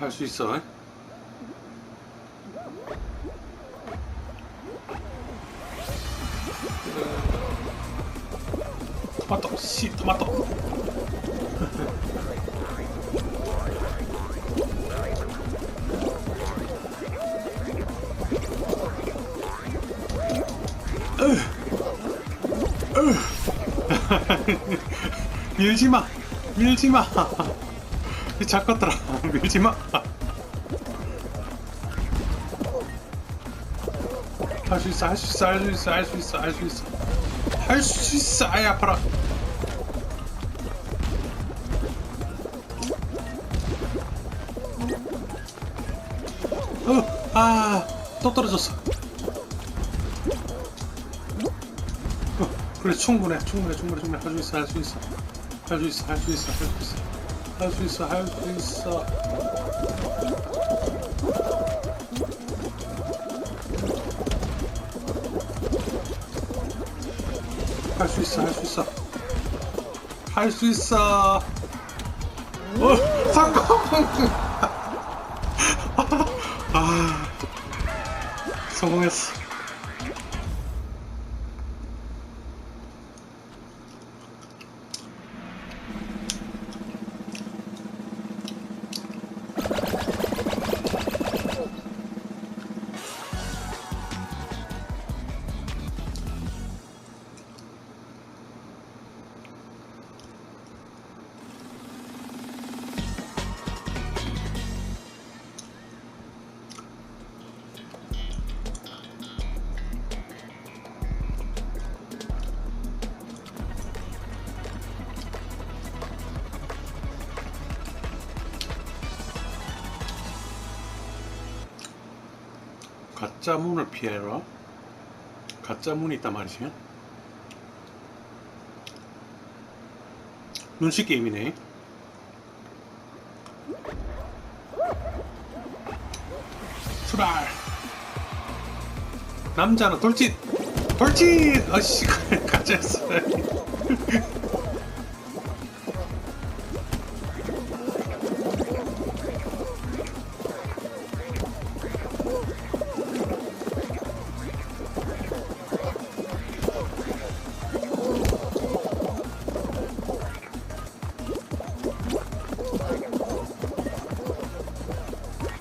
할 수 있어. 토마토, 씨, 토마토. 밀지 마, 밀지 마. 작것들아, 밀지 마. 할 수 있어, 할 수 있어, 할 수 있어, 할 수 있어, 할 수 있어. 할 수 있어, 아이 아파라. 어, 아, 또 떨어졌어. 어, 그래 충분해, 충분해, 충분해, 충분해. 할 수 있어, 할 수 있어, 할 수 있어, 할 수 있어, 할 수 있어, 할수 있어, 할 수 있어. 할 수 있어, 할 수 있어. 할 수 있어. 어, 성공! 아, 성공했어. 가짜 문을 피해라. 가짜 문이 있단 말이지. 눈치 게임이네. 출발. 남자는 돌진. 돌진. 아씨 가짜였어.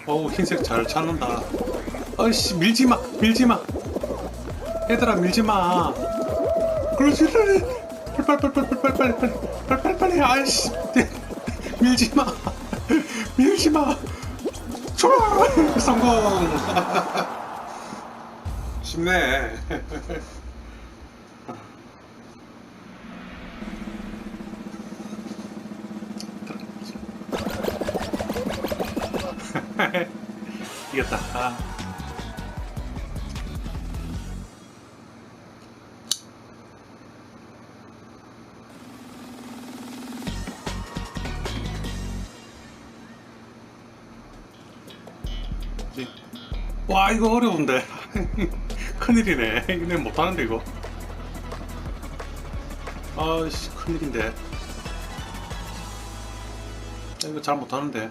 어우 흰색 잘 찾는다. 어이씨 밀지 마, 밀지 마. 얘들아 밀지 마. 그렇지. 빨리 아이씨 밀지 마, 밀지 마. 좋아 성공. 쉽네. 이겼다. 아. 이제- 와 이거 어려운데. 큰일이네. 이내 못하는데 이거. 아씨 큰일인데. 이거 잘 못하는데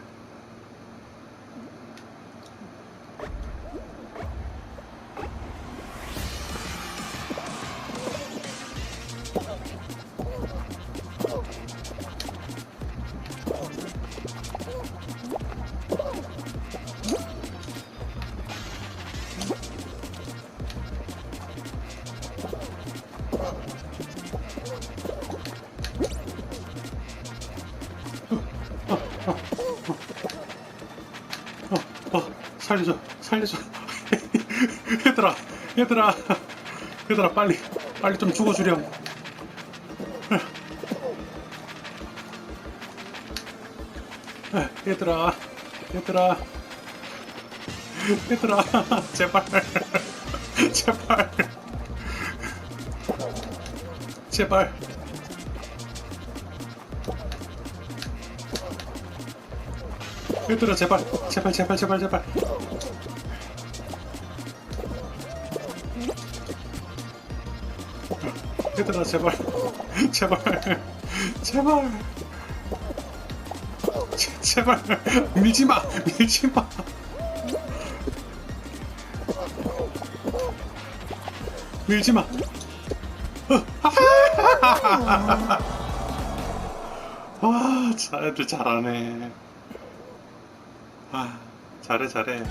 살려줘, 살려줘. 얘들아, 얘들아, 얘들아, 빨리, 빨리 좀 죽어주렴. 에, 얘들아, 얘들아, 얘들아, 제발, 제발, 제발. 얘들아, 제발, 제발, 제발, 제발, 제발. 얘들아 제발. 제발. 제발. 제- 제발. 밀지 마. 밀지 마. 밀지 마. 와, 자, 애들 잘하네. 아, 잘해, 잘해.